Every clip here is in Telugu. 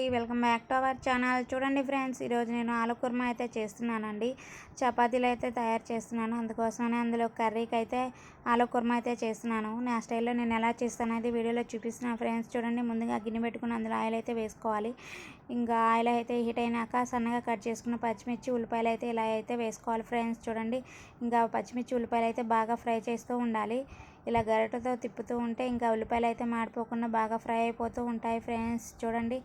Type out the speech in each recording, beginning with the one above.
అండి. Welcome back to our channel. చూడండి ఫ్రెండ్స్ ఈరోజు నేను ఆలు కుర్మా అయితే చేస్తున్నానండి. చపాతీలు అయితే తయారు చేస్తున్నాను. అందుకోసమనే అందులో కర్రీకి అయితే ఆలు కుర్మా అయితే చేస్తున్నాను. నా స్టైల్లో నేను ఎలా చేస్తాను అయితే వీడియోలో చూపిస్తున్నాను ఫ్రెండ్స్. చూడండి ముందుగా గిన్నె పెట్టుకుని అందులో ఆయిల్ అయితే వేసుకోవాలి. ఇంకా ఆయిల్ అయితే హీట్ అయినాక సన్నగా కట్ చేసుకున్న పచ్చిమిర్చి ఉల్లిపాయలు అయితే ఇలా అయితే వేసుకోవాలి ఫ్రెండ్స్. చూడండి ఇంకా పచ్చిమిర్చి ఉల్లిపాయలు అయితే బాగా ఫ్రై చేస్తూ ఉండాలి. ఇలా గరిటెతో తిప్పుతూ ఉంటే ఇంకా ఉల్లిపాయలు అయితే మాడిపోకుండా బాగా ఫ్రై అయిపోతూ ఉంటాయి ఫ్రెండ్స్. చూడండి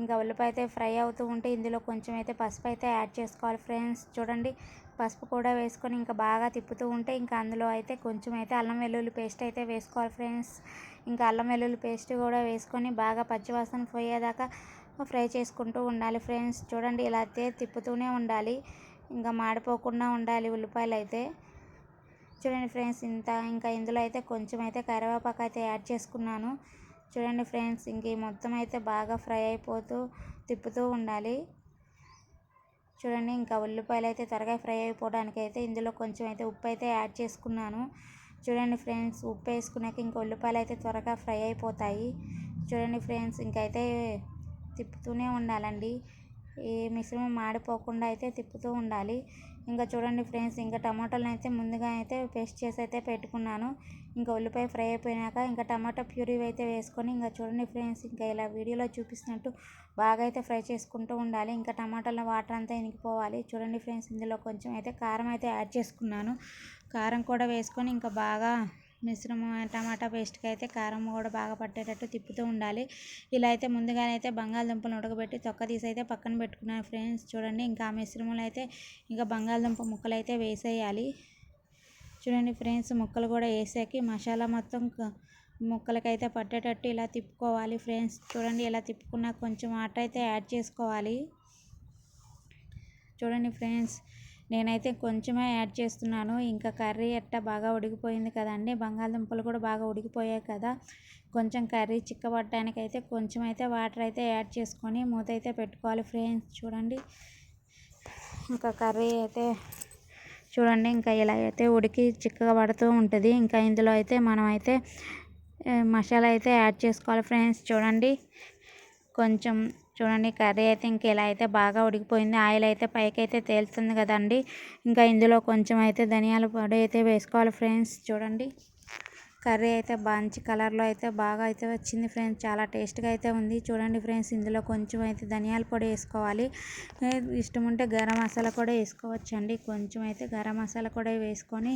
ఇంకా ఉల్లిపాయ అయితే ఫ్రై అవుతూ ఉంటే ఇందులో కొంచెం అయితే పసుపు అయితే యాడ్ చేసుకోవాలి ఫ్రెండ్స్. చూడండి పసుపు కూడా వేసుకొని ఇంకా బాగా తిప్పుతూ ఉంటే ఇంకా అందులో అయితే కొంచెం అయితే అల్లం వెల్లుల్లి పేస్ట్ అయితే వేసుకోవాలి ఫ్రెండ్స్. ఇంకా అల్లం వెల్లుల్లి పేస్ట్ కూడా వేసుకొని బాగా పచ్చివాసన పోయేదాకా ఫ్రై చేసుకుంటూ ఉండాలి ఫ్రెండ్స్. చూడండి ఇలా అయితే తిప్పుతూనే ఉండాలి. ఇంకా మాడిపోకుండా ఉండాలి ఉల్లిపాయలు అయితే. చూడండి ఫ్రెండ్స్ ఇంత ఇంకా ఇందులో అయితే కొంచెం అయితే కరివేపాకు అయితే యాడ్ చేసుకున్నాను. చూడండి ఫ్రెండ్స్ ఇంక మొత్తం అయితే బాగా ఫ్రై అయిపోతూ తిప్పుతూ ఉండాలి. చూడండి ఇంకా ఉల్లిపాయలు అయితే త్వరగా ఫ్రై అయిపోవడానికి అయితే ఇందులో కొంచెం అయితే ఉప్పు అయితే యాడ్ చేసుకున్నాను. చూడండి ఫ్రెండ్స్ ఉప్పు వేసుకున్నాక ఇంకా ఉల్లిపాయలు అయితే త్వరగా ఫ్రై అయిపోతాయి. చూడండి ఫ్రెండ్స్ ఇంకైతే తిప్పుతూనే ఉండాలండి. ఈ మిశ్రమం మాడిపోకుండా అయితే తిప్పుతూ ఉండాలి. ఇంకా చూడండి ఫ్రెండ్స్ ఇంకా టమాటాలను అయితే ముందుగా అయితే పేస్ట్ చేసి అయితే పెట్టుకున్నాను. ఇంకా ఉల్లిపాయ ఫ్రై అయిపోయినాక ఇంకా టమాటా ప్యూరీ అయితే వేసుకొని ఇంకా చూడండి ఫ్రెండ్స్ ఇంకా ఇలా వీడియోలో చూపిస్తున్నట్టు బాగా అయితే ఫ్రై చేసుకుంటూ ఉండాలి. ఇంకా టమాటాల వాటర్ అంతా ఇనికిపోవాలి చూడండి ఫ్రెండ్స్ ఇందులో కొంచెం అయితే కారం అయితే యాడ్ చేసుకున్నాను. కారం కూడా వేసుకొని ఇంకా బాగా మిశ్రమం టమాటా పేస్ట్కి అయితే కారం కూడా బాగా పట్టేటట్టు తిప్పుతూ ఉండాలి. ఇలా అయితే ముందుగానే అయితే బంగాళదుంపలు ఉడకబెట్టి తొక్క తీసి అయితే పక్కన పెట్టుకున్నాను ఫ్రెండ్స్. చూడండి ఇంకా ఆ మిశ్రమంలో అయితే ఇంకా బంగాళదుంప ముక్కలు అయితే వేసేయాలి. చూడండి ఫ్రెండ్స్ ముక్కలు కూడా వేసాకి మసాలా మొత్తం ముక్కలకైతే పట్టేటట్టు ఇలా తిప్పుకోవాలి ఫ్రెండ్స్. చూడండి ఇలా తిప్పుకున్నా కొంచెం ఆట అయితే యాడ్ చేసుకోవాలి. చూడండి ఫ్రెండ్స్ నేనైతే కొంచెమే యాడ్ చేస్తున్నాను. ఇంకా కర్రీ ఎట్ట బాగా ఉడికిపోయింది కదండి. బంగాళదుంపలు కూడా బాగా ఉడికిపోయాయి కదా. కొంచెం కర్రీ చిక్కబట్టడానికి కొంచెం అయితే వాటర్ అయితే యాడ్ చేసుకొని మూత అయితే పెట్టుకోవాలి ఫ్రెండ్స్. చూడండి. ఇంకా కర్రీ అయితే చూడండి ఇంకా ఇలా అయితే ఉడికి చిక్కగా పడుతూ ఉంటుంది. ఇంకా ఇందులో అయితే మనం అయితే మసాలా అయితే యాడ్ చేసుకోవాలి ఫ్రెండ్స్. చూడండి. కొంచెం చూడండి కర్రీ అయితే ఇంక ఇలా అయితే బాగా ఉడికిపోయింది. ఆయిల్ అయితే పైకి అయితే తేలుతుంది కదండి. ఇంకా ఇందులో కొంచెం అయితే ధనియాల పొడి అయితే వేసుకోవాలి ఫ్రెండ్స్. చూడండి కర్రీ అయితే మంచి కలర్లో అయితే బాగా అయితే వచ్చింది ఫ్రెండ్స్. చాలా టేస్ట్గా అయితే ఉంది. చూడండి ఫ్రెండ్స్ ఇందులో కొంచెం అయితే ధనియాల పొడి వేసుకోవాలి. ఇష్టం ఉంటే గరం మసాలా కూడా వేసుకోవచ్చు అండి కొంచెం అయితే గరం మసాలా కూడా వేసుకొని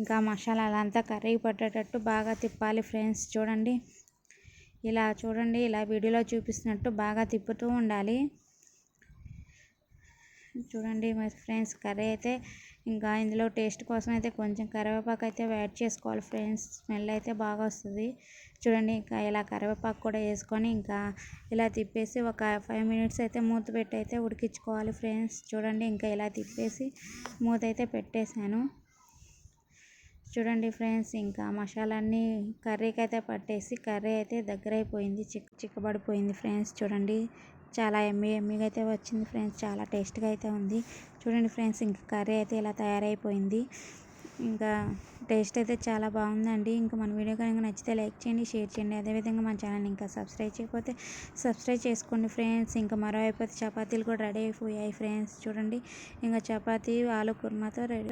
ఇంకా మసాలా అంతా కర్రీ పట్టేటట్టు బాగా తిప్పాలి ఫ్రెండ్స్. చూడండి ఇలా చూడండి ఇలా వీడియోలో చూపిస్తున్నట్టు బాగా తిప్పుతూ ఉండాలి. చూడండి మరి ఫ్రెండ్స్ కర్రీ అయితే ఇంకా ఇందులో టేస్ట్ కోసం అయితే కొంచెం కరివేపాకు అయితే యాడ్ చేసుకోవాలి ఫ్రెండ్స్. స్మెల్ అయితే బాగా వస్తుంది. చూడండి ఇంకా ఇలా కరివేపాకు కూడా వేసుకొని ఇంకా ఇలా తిప్పేసి ఒక ఫైవ్ మినిట్స్ అయితే మూత పెట్టి అయితే ఉడికించుకోవాలి ఫ్రెండ్స్. చూడండి ఇంకా ఇలా తిప్పేసి మూత అయితే పెట్టేశాను. చూడండి ఫ్రెండ్స్ ఇంకా మసాలాన్ని కర్రీకి అయితే పట్టేసి కర్రీ అయితే దగ్గర అయిపోయింది చిక్ చిక్కబడిపోయింది ఫ్రెండ్స్. చూడండి చాలా ఎమ్మి ఎమ్మిగా అయితే వచ్చింది ఫ్రెండ్స్ చాలా టేస్ట్గా అయితే ఉంది. చూడండి ఫ్రెండ్స్ ఇంకా కర్రీ అయితే ఇలా తయారైపోయింది. ఇంకా టేస్ట్ అయితే చాలా బాగుందండి. ఇంకా మన వీడియో కనుక నచ్చితే లైక్ చేయండి షేర్ చేయండి. అదేవిధంగా మన ఛానల్ ఇంకా సబ్స్క్రైబ్ చేయకపోతే సబ్స్క్రైబ్ చేసుకోండి ఫ్రెండ్స్. ఇంకా మరో అయిపోతే చపాతీలు కూడా రెడీ అయిపోయాయి ఫ్రెండ్స్. చూడండి ఇంకా చపాతీ ఆలు కుర్మాతో రెడీ